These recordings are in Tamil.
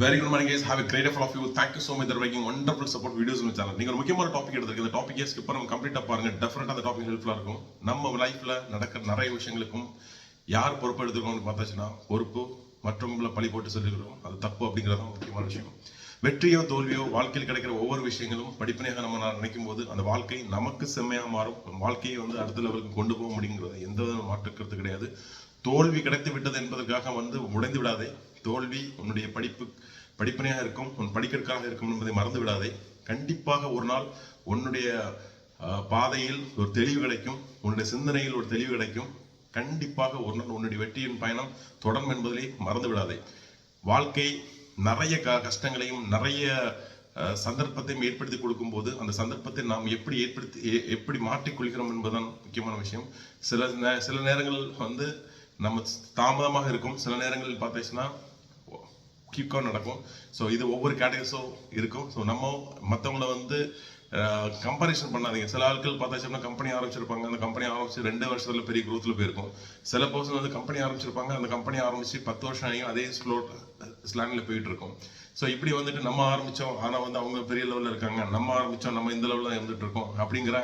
Very good morning guys have great of you you. Thank you so much. For making wonderful support videos ஒரு முக்கியமான டாபிக் எடுத்துருக்கு இந்த டாபிக் ஸ்கிப் பண்ணாம கம்ப்ளீட்டாக பாருங்க. டெஃபினட்டா அந்த டாபிக் ஹெல்ப்ஃபுல்லாக இருக்கும். நம்ம லைஃப்பில் நடக்கிற நிறைய விஷயங்களுக்கும் யார் பொறுப்பு எடுத்துருக்கோம்னு பார்த்தாச்சுன்னா பொறுப்பு மற்றவங்கள பழி போட்டு சொல்லிக்கிறோம் அது தப்பு அப்படிங்கிறது தான் முக்கியமான விஷயம். வெற்றியோ தோல்வியோ வாழ்க்கையில் கிடைக்கிற ஒவ்வொரு விஷயங்களும் படிப்பனையாக நம்ம நான் நினைக்கும் போது அந்த வாழ்க்கை நமக்கு செம்மையாக மாறும். வாழ்க்கையை வந்து அடுத்த லெவலுக்கு கொண்டு போக முடியுங்கிறது எந்த வித மாற்றுக்கிறது கிடையாது. தோல்வி கிடைத்து விட்டது என்பதற்காக வந்து உடைந்து விடாதே. தோல்வி உன்னுடைய படிப்பு படிப்பனையாக இருக்கும் உன் படிக்கிறதுக்காக இருக்கும் என்பதை மறந்து விடாதே. கண்டிப்பாக ஒரு நாள் உன்னுடைய பாதையில் ஒரு தெளிவு கிடைக்கும் உன்னுடைய சிந்தனையில் ஒரு தெளிவு கிடைக்கும். கண்டிப்பாக ஒரு நாள் உன்னுடைய வெற்றியின் பயணம் தொடரும் என்பதிலே மறந்து விடாதே. வாழ்க்கை நிறைய க- கஷ்டங்களையும் நிறைய சந்தர்ப்பத்தையும் ஏற்படுத்தி கொடுக்கும்போது அந்த சந்தர்ப்பத்தை நாம் எப்படி ஏற்படுத்தி எப்படி மாற்றிக்கொள்கிறோம் என்பதுதான் முக்கியமான விஷயம். சில சில நேரங்கள் வந்து நம்ம தாமதமாக இருக்கும். சில நேரங்களில் பார்த்தீங்கன்னா குயிக்காக நடக்கும். ஸோ இது ஒவ்வொரு கேட்டகரிஸும் இருக்கும். ஸோ நம்ம மற்றவங்கள வந்து கம்பாரிசன் பண்ணாதீங்க. சில ஆட்கள் பார்த்தாச்சுன்னா கம்பெனி ஆரம்பிச்சிருப்பாங்க. அந்த கம்பெனி ஆரம்பிச்சு ரெண்டு வருஷத்துல பெரிய growthல போயிருக்கும். சில பர்சன் வந்து கம்பெனி ஆரம்பிச்சிருப்பாங்க. அந்த கம்பெனி ஆரம்பிச்சு பத்து வருஷம் ஆகியும் அதே ஸ்லோ ஸ்லாங்ல போயிட்டு இருக்கும். ஸோ இப்படி வந்துட்டு நம்ம ஆரம்பிச்சோம். ஆனால் வந்து அவங்க பெரிய லெவலில் இருக்காங்க. நம்ம ஆரம்பிச்சோம். நம்ம இந்த லெவலில் இருந்துட்டு இருக்கோம். அப்படிங்கிற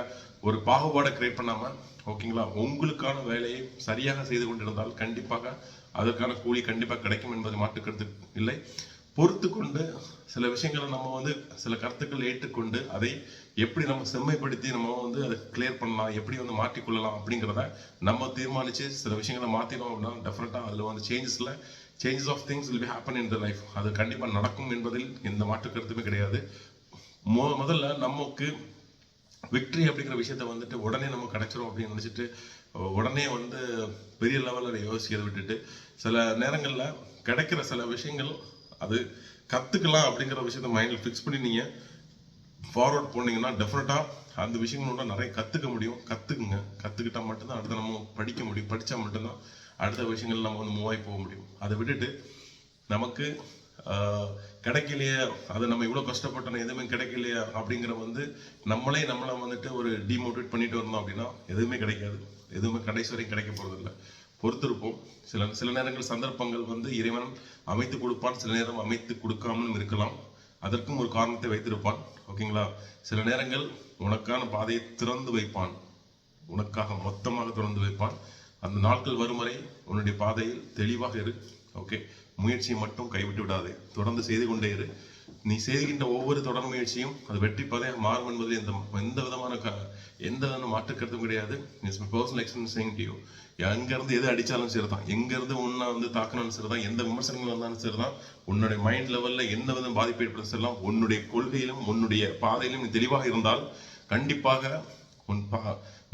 ஒரு பாகுபாடை கிரியேட் பண்ணாம ஓகேங்களா? உங்களுக்கான வேலையை சரியாக செய்து கொண்டிருந்தால் கண்டிப்பாக அதற்கான கூலி கண்டிப்பாக கிடைக்கும் என்பது மாற்றுக்கிறது இல்லை. பொறுத்து கொண்டு சில விஷயங்களை நம்ம வந்து சில கருத்துக்கள் ஏற்றுக்கொண்டு அதை எப்படி நம்ம செம்மைப்படுத்தி நம்ம வந்து அதை கிளியர் பண்ணலாம் எப்படி வந்து மாற்றிக்கொள்ளலாம் அப்படிங்கிறத நம்ம தீர்மானித்து சில விஷயங்களை மாற்றினோம் அப்படின்னா டெஃபினட்டாக அதில் வந்து சேஞ்சஸில் changes of things will be happen in the life அது கண்டிப்பாக நடக்கும் என்பதில் எந்த மாற்று கருத்துமே கிடையாது. மொ முதல்ல நமக்கு விக்ட்ரி அப்படிங்கிற விஷயத்த வந்துட்டு உடனே நம்ம கிடைச்சிரும் அப்படின்னு நினச்சிட்டு உடனே வந்து பெரிய லெவலில் யோசிக்கிறத விட்டுட்டு சில நேரங்களில் கிடைக்கிற சில விஷயங்கள் அது கற்றுக்கலாம் அப்படிங்கிற விஷயத்த மைண்டில் ஃபிக்ஸ் பண்ணி நீங்கள் ஃபார்வர்ட் போனீங்கன்னா டெஃபினட்டா அந்த விஷயங்களோட நிறைய கற்றுக்க முடியும். கற்றுக்குங்க கற்றுக்கிட்டால் மட்டும்தான் அடுத்து நம்ம படிக்க முடியும். படித்தா மட்டும்தான் அடுத்த விஷயங்கள் நம்ம வந்து மூவாகி போக முடியும். அதை விட்டுட்டு நமக்கு கிடைக்கலையே அது நம்ம இவ்வளோ கஷ்டப்பட்டோம் எதுவுமே கிடைக்கலையே அப்படிங்கிற வந்து நம்மளே நம்மளை வந்துட்டு ஒரு டிமோட்டிவேட் பண்ணிட்டு வந்தோம் அப்படின்னா எதுவுமே கிடைக்காது. எதுவுமே கடைசி வரைக்கும் கிடைக்க போகிறதில்ல இல்லை. பொறுத்திருப்போம். சில சில நேரங்கள் சந்தர்ப்பங்கள் வந்து இறைவன் அமைத்து கொடுப்பான் சில நேரம் அமைத்து கொடுக்காமலும் இருக்கலாம். அதற்கும் ஒரு காரணத்தை வைத்திருப்பான். ஓகேங்களா? சில நேரங்கள் உனக்கான பாதையை திறந்து வைப்பான். உனக்காக மொத்தமாக திறந்து வைப்பான். அந்த நாட்கள் வரும் வரை உன்னுடைய பாதையில் தெளிவாக இரு. ஓகே முயற்சியை மட்டும் கைவிட்டு விடாதே தொடர்ந்து செய்து கொண்டே இரு. நீ செய்கின்ற ஒவ்வொரு தொடர் முயற்சியும் அது வெற்றி பாதையாக மாறும் என்பதில் எந்த எந்த விதமான க எந்த விதமான மாற்று கருத்தும் கிடையாது. It's personal experience saying to you எது அடித்தாலும் சரிதான். எங்கேருந்து உன்னை வந்து தாக்கினாலும் சரிதான். எந்த விமர்சனங்கள் வந்தாலும் சரிதான். உன்னுடைய மைண்ட் லெவலில் எந்த விதம் பாதிப்பு ஏற்படும் சரிலாம் உன்னுடைய கொள்கையிலும் உன்னுடைய பாதையிலும் நீ தெளிவாக இருந்தால் கண்டிப்பாக உன் பா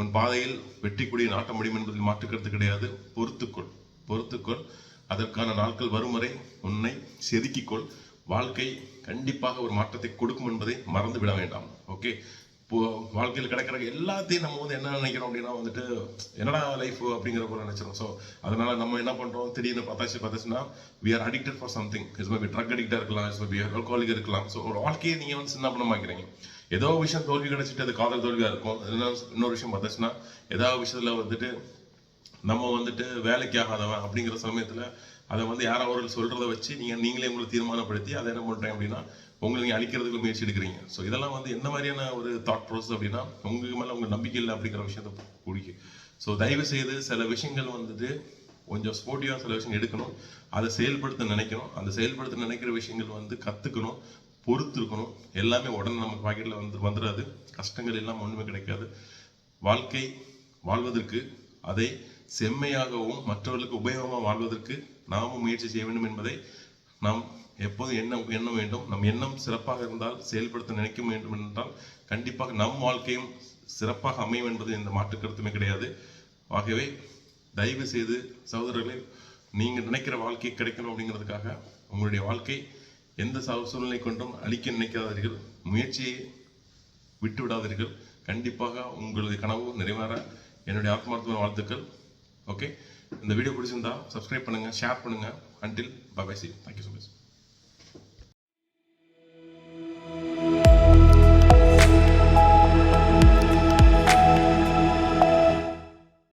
உன் பாதையில் வெற்றிக்குடிய நாட்ட முடியும் என்பதில் மாற்றுக்கருத்து கிடையாது. பொறுத்துக்கொள். பொறுத்துக்கொள். அதற்கான நாட்கள் வரும் வரை உன்னை செதுக்கிக்கொள். வாழ்க்கை கண்டிப்பாக ஒரு மாற்றத்தை கொடுக்கும் என்பதை மறந்து விட வேண்டாம். ஓகே இப்போ வாழ்க்கையில் கிடைக்கிற எல்லாத்தையும் நம்ம வந்து என்ன நினைக்கிறோம் அப்படின்னா வந்துட்டு என்னடா லைஃப் அப்படிங்கிற போல நினைச்சிடும் ஸோ அதனால நம்ம என்ன பண்ணுறோம் திடீர்னு பார்த்தாச்சு பார்த்தாச்சுன்னா we are addicted for something is மாதிரி ட்ரக் அடிக்டாக இருக்கலாம் இஸ் மே ஆல்கோலிக் இருக்கலாம். ஸோ ஒரு வாழ்க்கையை நீங்கள் வந்து சின்ன பண்ணமாக்கிறீங்க ஏதோ விஷயம் தோல்வி கிடைச்சிட்டு அது காதல் தோல்வியாக இருக்கும். இன்னொரு இன்னொரு விஷயம் பார்த்தாச்சுன்னா ஏதாவது விஷயத்தில் வந்துட்டு நம்ம வந்துட்டு வேலைக்கு ஆகாதவன் அப்படிங்கிற சமயத்தில் அதை வந்து யாரோ ஒரு சொல்கிறத வச்சு நீங்கள் நீங்களே உங்களை தீர்மானப்படுத்தி அதை என்ன பண்ணுறேன் அப்படின்னா உங்களை நீங்கள் அழிக்கிறதுக்கு முயற்சி எடுக்கிறீங்க. ஸோ இதெல்லாம் வந்து என்ன மாதிரியான ஒரு தாட் ப்ராசஸ் அப்படின்னா உங்களுக்கு மேலே உங்கள் நம்பிக்கை இல்லை அப்படிங்கிற விஷயத்த பிடிக்கும் ஸோ தயவு செய்து சில விஷயங்கள் வந்துட்டு கொஞ்சம் ஸ்போர்ட்டிவாக சில விஷயம் எடுக்கணும். அதை செயல்படுத்த நினைக்கணும். அந்த செயல்படுத்த நினைக்கிற விஷயங்கள் வந்து கற்றுக்கணும் பொறுத்து இருக்கணும் எல்லாமே உடனே நம்ம பாக்கெட்டில் வந்து வந்துடாது கஷ்டங்கள் எல்லாம் ஒன்றுமே கிடைக்காது. வாழ்க்கை வாழ்வதற்கு அதை செம்மையாகவும் மற்றவர்களுக்கு உபயோகமாக வாழ்வதற்கு நாமும் முயற்சி செய்ய வேண்டும் என்பதை நாம் எப்போது எண்ணம் எண்ண வேண்டும். நம் எண்ணம் சிறப்பாக இருந்தால் செயல்படுத்த நினைக்க வேண்டும் என்றால் கண்டிப்பாக நம் வாழ்க்கையும் சிறப்பாக அமையும் என்பது எந்த மாற்று கருத்துமே கிடையாது. ஆகவே தயவு செய்து சகோதரர்களே நீங்கள் நினைக்கிற வாழ்க்கை கிடைக்கணும் அப்படிங்கிறதுக்காக உங்களுடைய வாழ்க்கை எந்த சூழ்நிலை கொண்டும் அழிக்க நினைக்காதீர்கள். முயற்சியை விட்டு விடாதீர்கள் கண்டிப்பாக உங்களது கனவு நிறைவேற. என்னுடைய ஆத்மார்த்தமான வாழ்த்துக்கள். ஓகே இந்த வீடியோ பிடிச்சிருந்தா சப்ஸ்கிரைப் பண்ணுங்க ஷேர் பண்ணுங்க. Until bye see thank you so much